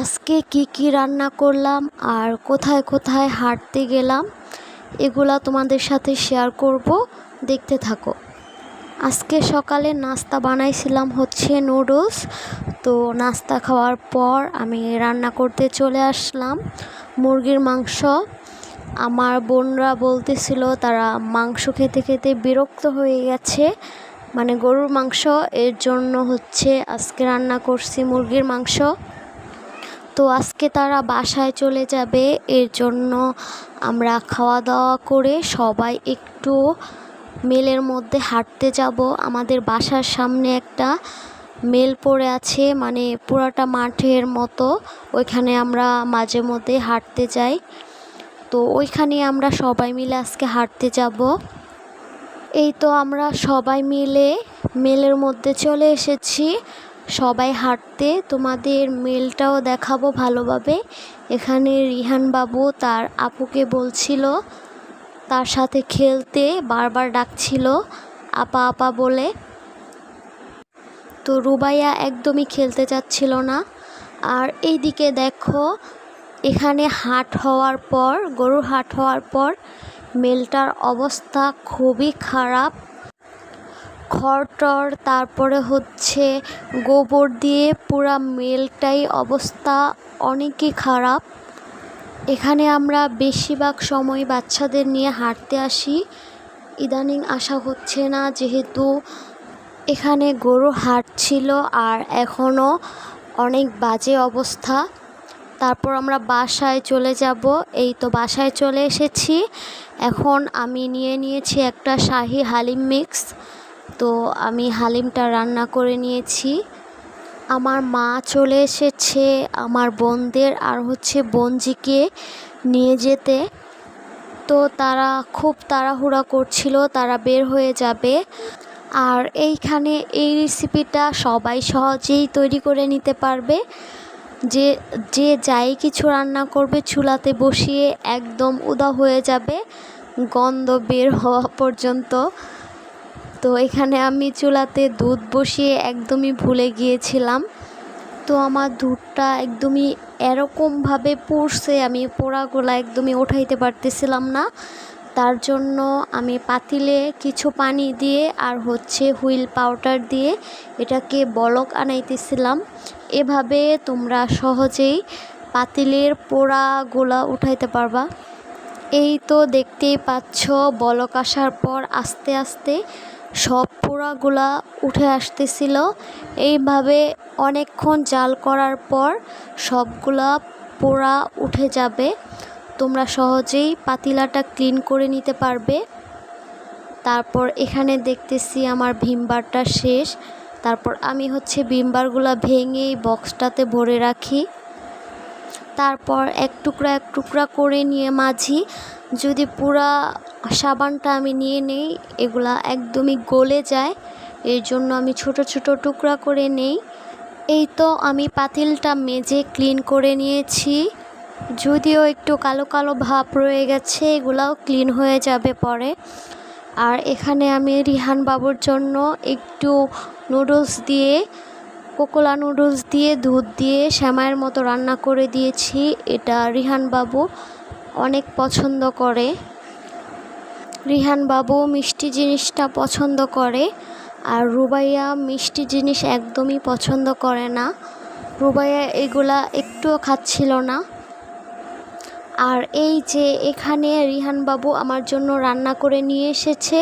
আজকে কি কি রান্না করলাম আর কোথায় কোথায় হাঁটতে গেলাম, এগুলা তোমাদের সাথে শেয়ার করব। দেখতে থাকো। আজকে সকালে নাস্তা বানাইছিলাম হচ্ছে নুডলস তো নাস্তা খাওয়ার পর আমি রান্না করতে চলে আসলাম মুরগির মাংস। আমার বোনরা বলতেছিল তারা মাংস খেতে খেতে বিরক্ত হয়ে গেছে। মানে গরুর মাংস, এর জন্য হচ্ছে আজকে রান্না করছি মুরগির মাংস। তো আজকে তারা বাসায় চলে যাবে। এর জন্য আমরা খাওয়া দাওয়া করে সবাই একটু মেলের মধ্যে হাঁটতে যাব। আমাদের বাসার সামনে একটা মেল পড়ে আছে মানে পুরাটা মাঠের মতো। ওইখানে আমরা মাঝে মধ্যে হাঁটতে যাই। তো ওইখানে আমরা সবাই মিলে আজকে হাঁটতে যাব। এই তো আমরা সবাই মিলে মেলের মধ্যে চলে এসেছি। সবাই হাঁটতে তোমাদের মেলটাও দেখাবো ভালোভাবে। এখানে রিহান বাবু তার আপুকে বলছিল, তার সাথে খেলতে বারবার ডাকছিল, আপা আপা বলে। তো রুবাইয়া একদমই খেলতে চাচ্ছিল না। আর এইদিকে দেখো, এখানে হাট হওয়ার পর, গরুর হাট হওয়ার পর মেলটার অবস্থা খুবই খারাপ। খড়টর, তারপরে হচ্ছে গোবর দিয়ে পুরা মেলটাই অবস্থা অনেকই খারাপ। এখানে আমরা বেশিরভাগ সময় বাচ্চাদের নিয়ে হাঁটতে আসি। ইদানিং আসা হচ্ছে না, যেহেতু এখানে গরু হাট ছিল আর এখনও অনেক বাজে অবস্থা। তারপর আমরা বাসায় চলে যাব। এই তো বাসায় চলে এসেছি। এখন আমি নিয়ে নিয়েছি একটা শাহি হালিম মিক্স। তো আমি হালিমটা রান্না করে নিয়েছি। আমার মা চলে এসেছে আমার বোনদের আর হচ্ছে বোনজিকে নিয়ে যেতে। তো তারা খুব তাড়াহুড়া করছিল, তারা বের হয়ে যাবে। আর এইখানে এই রেসিপিটা সবাই সহজেই তৈরি করে নিতে পারবে। যে যে যাই কিছু রান্না করবে চুলাতে বসিয়ে একদম উদা হয়ে যাবে, গন্ধ বের হওয়া পর্যন্ত। তো এখানে আমি চুলাতে দুধ বসিয়ে একদমই ভুলে গিয়েছিলাম। তো আমার দুধটা একদমই এরকমভাবে পড়ছে, আমি পোড়াগুলা একদমই ওঠাইতে পারতেছিলাম না। তার জন্য আমি পাতিলে কিছু পানি দিয়ে আর হচ্ছে হুইল পাউডার দিয়ে এটাকে বলক আনাইতেছিলাম। এভাবে তোমরা সহজেই পাতিলের পোড়াগুলা উঠাইতে পারবা। এই তো দেখতেই পাচ্ছ, বলক আসার পর আস্তে আস্তে সব পোড়াগুলা উঠে আসতেছিল। এইভাবে অনেকক্ষণ জাল করার পর সবগুলা পোড়া উঠে যাবে। তোমরা সহজেই পাতিলাটা ক্লিন করে নিতে পারবে। তারপর এখানে দেখতেছি আমার ভিমবারটা শেষ। তারপর আমি হচ্ছে ভিমবারগুলো ভেঙেই বক্সটাতে ভরে রাখি। তারপর এক টুকরা এক টুকরা করে নিয়ে মাঝি যদি পুরা সাবানটা আমি নিয়ে নেই, এগুলা একদমই গলে যায়, এর জন্য আমি ছোট ছোট টুকরা করে নেই। এই তো আমি পাতিলটা মেজে ক্লিন করে নিয়েছি। যদিও একটু কালো কালো ভাব রয়ে গেছে, এগুলাও ক্লিন হয়ে যাবে পরে। আর এখানে আমি রিহান বাবুর জন্য একটু নুডলস দিয়ে, কোকোলা নুডলস দিয়ে, দুধ দিয়ে শ্যামায়ের মতো রান্না করে দিয়েছি। এটা রিহান বাবু অনেক পছন্দ করে। রিহান বাবু মিষ্টি জিনিসটা পছন্দ করে আর রুবাইয়া মিষ্টি জিনিস একদমই পছন্দ করে না। রুবাইয়া এগুলা একটুও খাচ্ছিল না। আর এই যে এখানে রিহান বাবু আমার জন্য রান্না করে নিয়ে এসেছে,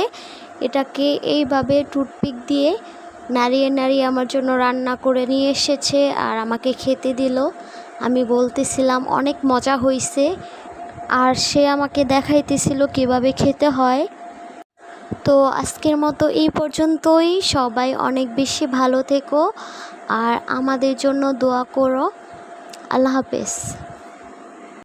এটাকে এইভাবে টুথপিক দিয়ে নাড়িয়ে নাড়িয়ে আমার জন্য রান্না করে নিয়ে এসেছে আর আমাকে খেতে দিল। আমি বলতেছিলাম, অনেক মজা হয়েছে আর সে আমাকে দেখাইতেছিল কীভাবে খেতে হয়। তো আজকের মতো এই পর্যন্তই। সবাই অনেক বেশি ভালো থেকো আর আমাদের জন্য দোয়া করো। আল্লাহ হাফেজ।